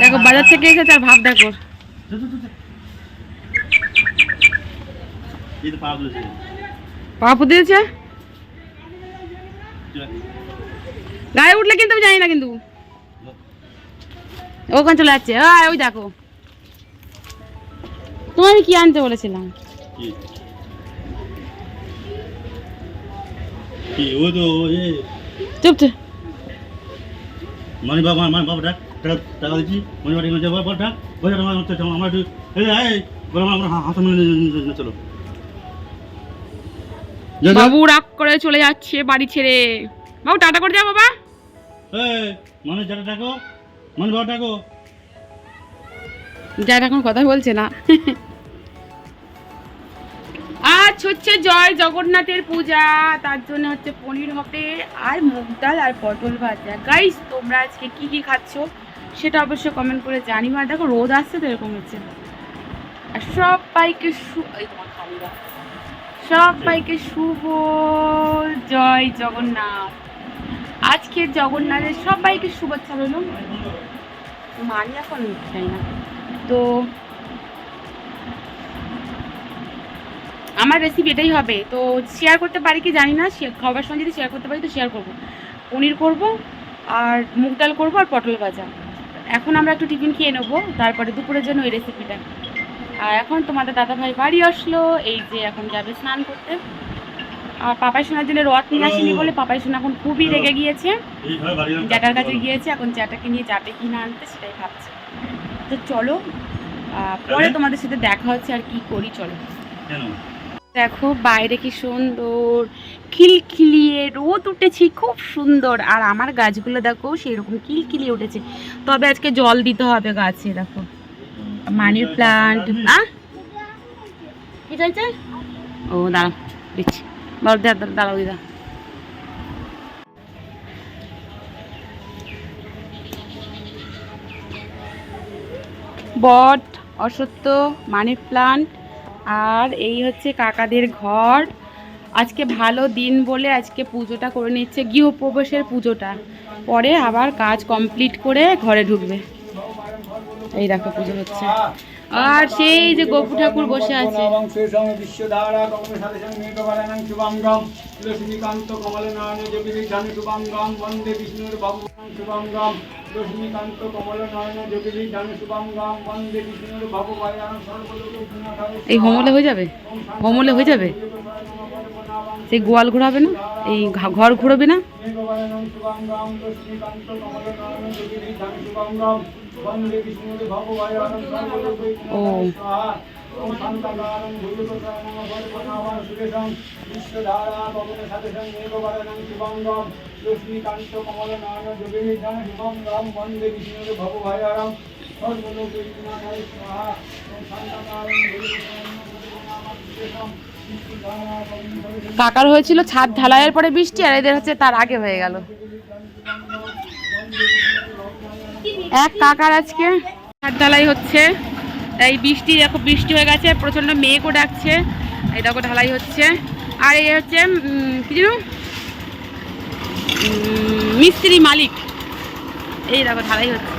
দেখো বাজার থেকে এসে তার ভাব দেখো পাপু দিয়েছে। গায়ে উঠলে কিন্তু আমি জানি না কিন্তু। ওখানে চলে যাচ্ছে। আয়, ওই দেখো। তোমার কি আনতে বলেছিলাম? চুপ চুপ মনি বাবা মানে বাবা ডাক। টাকা টাকা দিচ্ছি মনি বাড়ি মনে বাবা ডাক বলে আমার হচ্ছে একটু এই এই বলে আমরা হাত মিলে চলো। যা, যা। বাবু রাগ করে চলে যাচ্ছে বাড়ি ছেড়ে। বাবু টাটা করে যা বাবা। এই মানে যারা ডাকো মনি বাবা ডাকো। যার এখন কথা বলছে না। আজ হচ্ছে জয় জগন্নাথের পূজা তার জন্য হচ্ছে পনির হবে আর মুগ ডাল আর পটল ভাজা। গাইস তোমরা আজকে কি কি খাচ্ছ? সেটা অবশ্যই কমেন্ট করে জানি আর দেখো রোদ আসছে তো এরকম হচ্ছে। আর সবাইকে সবাইকে শুভ জয় জগন্নাথ। আজকে জগন্নাথের সব সবাইকে শুভেচ্ছা রইল। মানি এখন চাই না। তো আমার রেসিপি এটাই হবে। তো শেয়ার করতে পারি কি জানি না। খাবার সময় যদি শেয়ার করতে পারি তো শেয়ার করব। পনির করব আর মুগ ডাল করব আর পটল ভাজা। এখন আমরা একটু টিফিন খেয়ে নেব তারপরে দুপুরের জন্য ওই রেসিপিটা আর এখন তোমাদের দাদা ভাই বাড়ি আসলো এই যে এখন যাবে স্নান করতে। আর পাপাই সোনার জন্য রথ নিয়ে আসেনি বলে পাপাই সোনা এখন খুবই রেগে গিয়েছে। জ্যাঠার কাছে গিয়েছে এখন জ্যাঠাকে নিয়ে যাবে কি না আনতে সেটাই ভাবছে। তো চলো পরে তোমাদের সাথে দেখা হচ্ছে আর কি করি চলো। দেখো, বাইরে কি সুন্দর, খিলখিলিয়ে রোদ উঠেছে, খুব সুন্দর। আর আমার গাছগুলো দেখো, সেরকম খিলখিলিয়ে উঠেছে। তবে আজকে জল দিতে হবে গাছে, দেখো। মানি প্লান্ট ও, দাঁড়াও, দিচ্ছি। বল দাঁড়াও দিদা। বট অসত্য মানি প্লান্ট আর এই হচ্ছে কাকাদের ঘর। আজকে ভালো দিন বলে আজকে পুজোটা করে নিচ্ছে, গৃহপ্রবেশের পুজোটা। পরে আবার কাজ কমপ্লিট করে ঘরে ঢুকবে। এই দেখো পুজো হচ্ছে। আর সেই যে গোপু ঠাকুর বসে আছে। শুভাঙ্গম বন্দে বিষ্ণুর শুভাঙ্গম লক্ষ্মীকান্ত শুভাঙ্গম বন্দে বিষ্ণুর এই হোমলে হয়ে যাবে? হোমলে হয়ে যাবে? সেই গোয়াল ঘোরাবে না? এই ঘর ঘুরবে না? কাকার হয়েছিল ছাদ ঢালাইয়ের পরে বৃষ্টি আর এদের হচ্ছে তার আগে হয়ে গেল। এক কাকার আজকে। ঢালাই হচ্ছে। এই বৃষ্টি, দেখো বৃষ্টি হয়ে গেছে, প্রচণ্ড মেঘও ডাকছে। এই দেখো ঢালাই হচ্ছে। আর এই হচ্ছে কি যেন? মিস্ত্রি মালিক। এই দেখো ঢালাই হচ্ছে।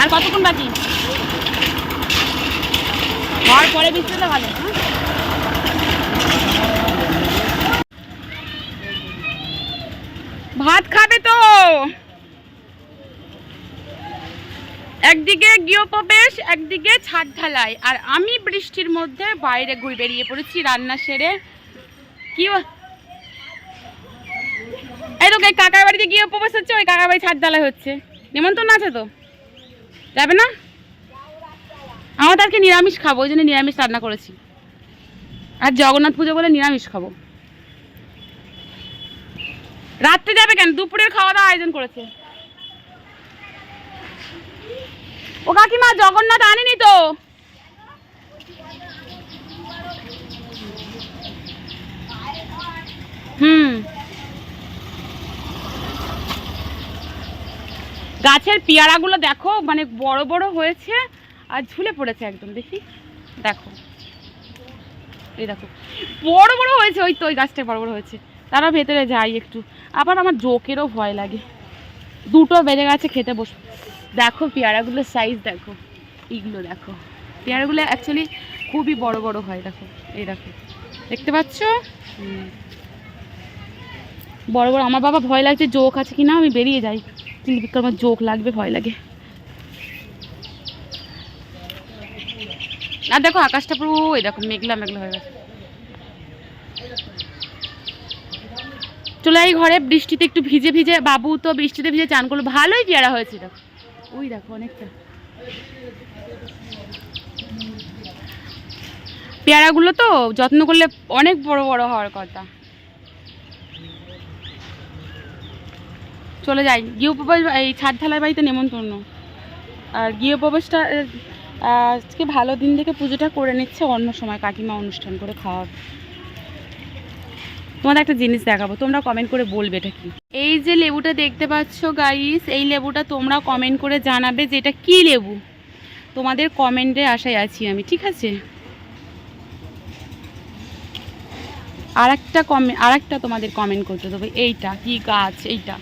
আর কতক্ষণ বাকি? ঘর পরে বৃষ্টি হলে ভালো হ্যাঁ? ভাত খাবে তো? একদিকে গৃহপ্রবেশ, একদিকে ছাদ ঢালাই। আর আমি বৃষ্টির মধ্যে বাইরে ঘুরে বেরিয়ে পড়েছি রান্না সেরে। কি এই তো কাকার বাড়িতে গৃহপ্রবেশ হচ্ছে, ওই কাকার বাড়ি ছাদ ঢালাই হচ্ছে। নিমন্ত্রণ আছে তো? যাবে না? আমার আজকে নিরামিষ খাব? ওই জন্য নিরামিষ রান্না করেছি। আর জগন্নাথ পুজো বলে নিরামিষ খাব। রাত্রে যাবে কেন? দুপুরের খাওয়া দাওয়া আয়োজন করেছে। ও কাকিমা, জগন্নাথ আনেনি তো? হুম। গাছের পেয়ারাগুলো দেখো মানে বড় বড় হয়েছে আর ঝুলে পড়েছে একদম, দেখি। দেখো। এই দেখো। বড় বড় হয়েছে, ওই তো, ওই গাছটা বড় বড় হয়েছে। তারা ভেতরে যাই একটু। আবার আমার জোকেরও ভয় লাগে। দুটো বেজে গেছে, খেতে বস। দেখো পেয়ারাগুলোর সাইজ দেখো। এইগুলো দেখো। পেয়ারাগুলো অ্যাকচুয়ালি খুবই বড় বড় হয়, দেখো। এই দেখো। দেখতে পাচ্ছ। বড় বড়। আমার বাবা ভয় লাগছে জোক আছে কিনা, আমি বেরিয়ে যাই। কিন্তু আমার জোক লাগবে, ভয় লাগে। আর দেখো, আকাশটা পুরো দেখো, মেঘলা মেঘলা হয়ে গেছে। চলে ঘরে, বৃষ্টিতে একটু ভিজে ভিজে, বাবু তো বৃষ্টিতে ভিজে চান করল, ভালোই পেয়ারা হয়েছে দেখো ওই দেখো অনেকটা। পেয়ারাগুলো তো যত্ন করলে অনেক বড় বড় হওয়ার কথা। চলে যাই, গৃহপ্রবেশ এই ছাদ ঢালাই বাড়িতে নেমন্তন্ন। আর গৃহপ্রবেশটা, আজকে ভালো দিন থেকে পুজোটা করে নিচ্ছে, অন্য সময় কাকিমা অনুষ্ঠান করে খাওয়াবে। তোমাদের একটা জিনিস দেখাবো, তোমরা কমেন্ট করে বলবে এটা কি। এই যে লেবুটা দেখতে পাচ্ছ গাইস এই লেবুটা তোমরা কমেন্ট করে জানাবে যে এটা কী লেবু। তোমাদের কমেন্টে আশায় আছি আমি, ঠিক আছে? আর একটা কমে আর একটা তোমাদের কমেন্ট করতে দেবো, এইটা কি গাছ, এইটা।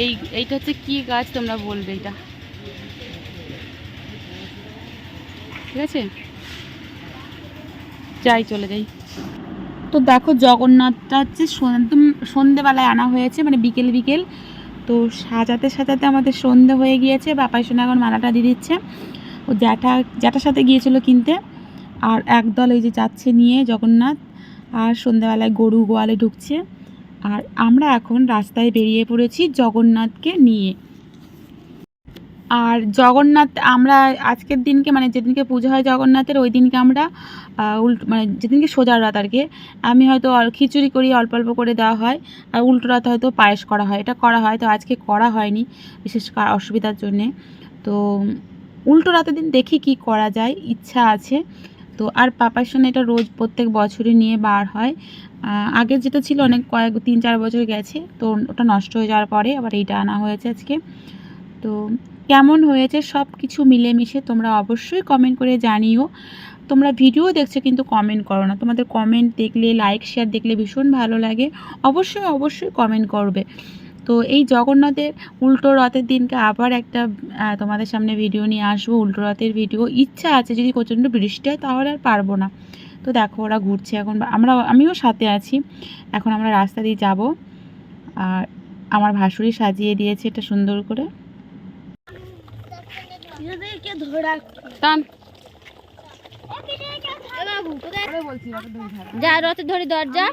এই, এইটা হচ্ছে কি গাছ তোমরা বলবে এটা। ঠিক আছে? যাই, চলে যাই। তো দেখো জগন্নাথটা হচ্ছে একদম সন্ধেবেলায় আনা হয়েছে মানে বিকেল বিকেল। তো সাজাতে সাজাতে আমাদের সন্ধে হয়ে গিয়েছে, বাপাই সোনা এখন মালাটা দিয়ে দিচ্ছে। ও জ্যাঠা, জ্যাঠার সাথে গিয়েছিল কিনতে, আর একদল ওই যে যাচ্ছে নিয়ে জগন্নাথ, আর সন্ধেবেলায় গরু গোয়ালে ঢুকছে। আর আমরা এখন রাস্তায় বেরিয়ে পড়েছি জগন্নাথকে নিয়ে। আর জগন্নাথ, আমরা আজকের দিনকে মানে যেদিনকে পুজো হয় জগন্নাথের, ওই দিনকে আমরা উল্টো মানে যেদিনকে সোজা রাত আর কি, আমি হয়তো খিচুড়ি করি, অল্প অল্প করে দেওয়া হয়, আর উল্টো রাত হয়তো পায়েস করা হয়, এটা করা হয়, তো আজকে করা হয়নি, বিশেষ অসুবিধার জন্যে, তো উল্টো রাতের দিন দেখি কি করা যায়, ইচ্ছা আছে, তো আর পাপার সঙ্গে এটা রোজ প্রত্যেক বছরই নিয়ে বার হয় আগে যেটা ছিল অনেক কয়েক, তিন চার বছর গেছে, তো ওটা নষ্ট হয়ে যাওয়ার পরে আবার এইটা আনা হয়েছে আজকে, তো কেমন হয়েছে সব কিছু মিলেমিশে তোমরা অবশ্যই কমেন্ট করে জানিও। তোমরা ভিডিও দেখছ কিন্তু কমেন্ট করো না। তোমাদের কমেন্ট দেখলে লাইক শেয়ার দেখলে ভীষণ ভালো লাগে। অবশ্যই অবশ্যই কমেন্ট করবে। তো এই জগন্নাথের উল্টো রথের দিনকে আবার একটা তোমাদের সামনে ভিডিও নিয়ে আসব। উল্টো রথের ভিডিও ইচ্ছা আছে যদি প্রচণ্ড বৃষ্টি হয় তাহলে আর পারব না। তো দেখো ওরা ঘুরছে এখন। আমরা, আমিও সাথে আছি। এখন আমরা রাস্তা দিয়ে যাব। আর আমার ভাসুরি সাজিয়ে দিয়েছে এটা সুন্দর করে। টান। যা রথে ধরি দরজা।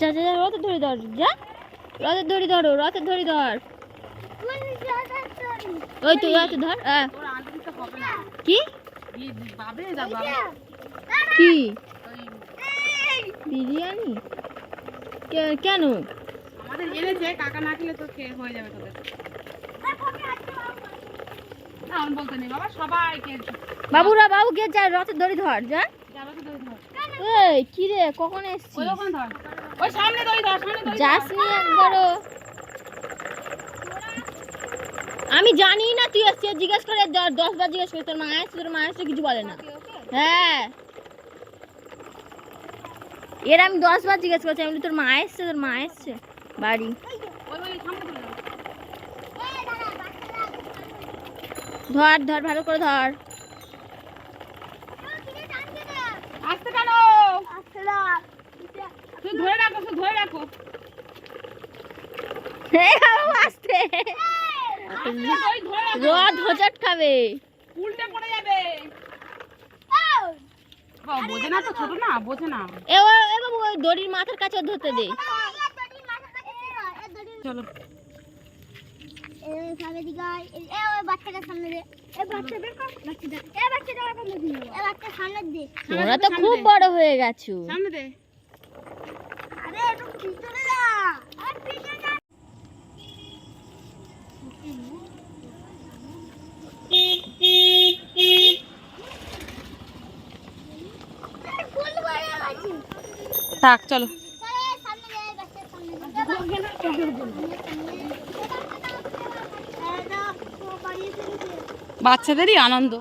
যা যা যা রথে ধরি ধর যা। রথে ধরি ধরো রথে ধরি ধর। ওই তো রথে ধর না। কি? কি? বিরিয়ানি? কে- কেন? আমাদের এনেছে কাকা না খেলে তো খেয়ে হয়ে যাবে তোদের। বাবা বাবুরা বাবুকে যা রথে ধরি ধর যা। যাবে তো এই কি রে কখন ওই এসছিস ওই সামনে দড়ি ধর সামনে দড়ি যাস নি একবারও। আমি জানি না তুই এসছিস জিজ্ঞেস করে দশ বার জিজ্ঞেস করে তোর মা তোর মা কিছু বলে না। হ্যাঁ। এর আমি দশ বার জিজ্ঞেস করছি আমি তোর মা এসছে তোর মা এসছে বাড়ি। ধর ধর ভালো করে ধর। আসতে কেন তুই ধরে রাখো তুই ধরে রাখো আস্তে হোঁচট খাবে। উল্টে পড়ে যাবে বোঝে না তো ছোট না বোঝে না। এ বাবু ওই দড়ির মাথার কাছে ধরতে দে। চলো। তোরা তো খুব বড় হয়ে গেছো। সামনে দে। থাক চলো। বাচ্চাদেরই আনন্দ।